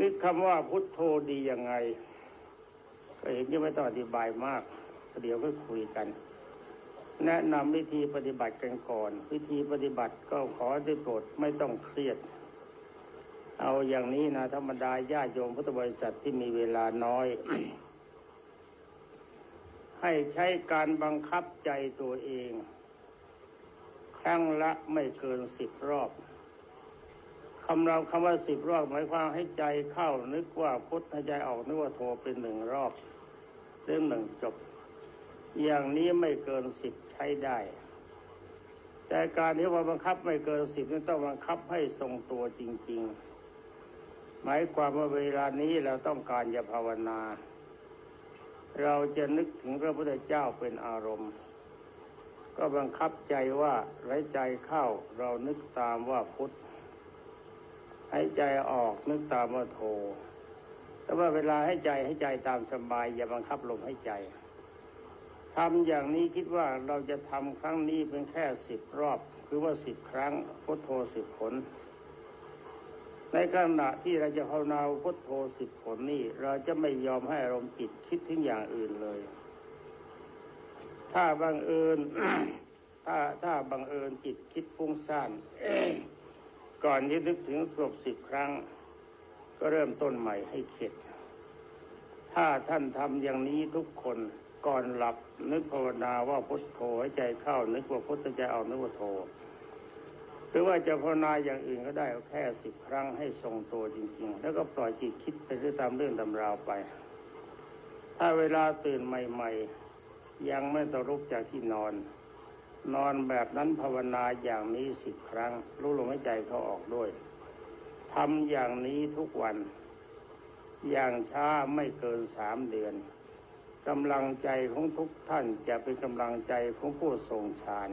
นึกคำว่าพุทโธดียังไง ก็เห็นจะไม่ต้องอธิบายมากเดี๋ยวก็คุยกัน แนะนำวิธีปฏิบัติกันก่อน วิธีปฏิบัติก็ขอได้โปรดไม่ต้องเครียด เอาอย่างนี้นะธรรมดาญาติโยมพุทธบริษัทที่มีเวลาน้อย ให้ใช้การบังคับใจตัวเอง ครั้งละไม่เกินสิบรอบ คำเราคำว่าสิบรอบหมายความให้ใจเข้านึกว่าพุทธใจออกนึกว่าโทเป็นหนึ่งรอบเรื่องหนึ่งจบ อย่างนี้ไม่เกินสิบใช้ได้ แต่การที่ว่าบังคับไม่เกินสิบนี่ต้องบังคับให้ทรงตัวจริง ๆ หมายความว่าเวลานี้เราต้องการจะภาวนา เราจะนึกถึงพระพุทธเจ้าเป็นอารมณ์ก็บังคับใจว่าไหลใจเข้าเรานึกตามว่าพุทธ หายใจออกนึกตามว่าโท แต่ว่าเวลาให้ใจให้ใจตามสบาย อย่าบังคับลมให้ใจทำอย่างนี้คิดว่าเราจะทำครั้งนี้เป็นแค่สิบรอบ คือว่าสิบครั้งพุทโธสิบผล ในขณะที่เราจะภาวนาพุทโธสิบผลนี่ เราจะไม่ยอมให้อารมณ์จิตคิดถึงอย่างอื่นเลย ถ้าบังเอิญถ้าถ้าบังเอิญจิตคิดฟุ้งซ่าน ก่อนที่นึกถึงครบสิบครั้ง ก็เริ่มต้นใหม่ให้เข็ด ถ้าท่านทำอย่างนี้ทุกคนก่อนหลับนึกภาวนาว่าพุทโธให้ใจเข้านึกว่าพุทธใจเอานึกว่าโธหรือว่าจะภาวนาอย่างอื่นก็ได้เอาแค่สิบครั้งให้ทรงตัวจริง ๆ แล้วก็ปล่อยจิตคิดไปเรื่อยตามเรื่องตำราวไป ถ้าเวลาตื่นใหม่ ๆ ยังไม่ต้องลุกจากที่นอน นอนแบบนั้นภาวนาอย่างนี้สิบครั้ง รู้ลมหายใจเขาออกด้วยทำอย่างนี้ทุกวัน อย่างช้าไม่เกินสามเดือนกำลังใจของทุกท่านจะเป็นกำลังใจของผู้ทรงฌาน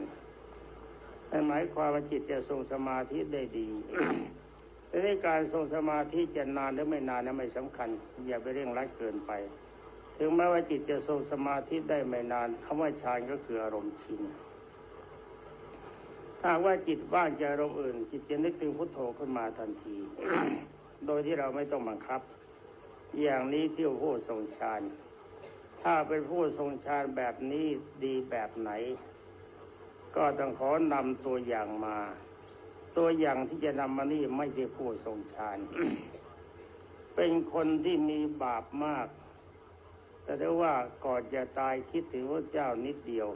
นั่หมายความว่าจิตจะทรงสมาธิได้ดีแต่ในการทรงสมาธิจะนานหรือไม่นานนั้นไม่สำคัญ อย่าไปเร่งรัดเกินไป ถึงแม้ว่าจิตจะทรงสมาธิได้ไม่นานคำว่าฌานก็คืออารมณ์ชิน ถ้าว่าจิตว่างจากอารมณ์อื่น จิตจะนึกถึงพุทโธขึ้นมาทันที โดยที่เราไม่ต้องบังคับ อย่างนี้ที่ผู้ทรงฌานถ้าเป็นผู้ทรงฌานแบบนี้ดีแบบไหน ก็ต้องขอนำตัวอย่างมา ตัวอย่างที่จะนำมานี่ไม่ใช่ผู้ทรงฌานเป็นคนที่มีบาปมาก แต่ได้ว่าก่อนจะตายคิดถึงพระเจ้านิดเดียว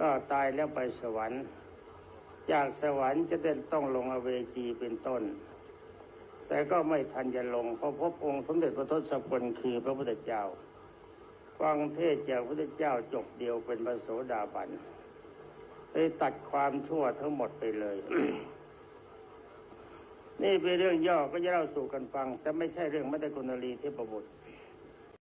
ก็ตายแล้วไปสวรรค์ จากสวรรค์จะเดินต้องลงอเวจีเป็นต้น แต่ก็ไม่ทันจะลงเพราะพบองค์สมเด็จพระทศพลคือพระพุทธเจ้า ฟังเทศจากพระพุทธเจ้าจบเดียวเป็นพระโสดาบันเลยตัดความชั่วทั้งหมดไปเลย นี่เป็นเรื่องย่อก็จะเล่าสู่กันฟัง แต่ไม่ใช่เรื่องมัตตกุณลีเทพบุตร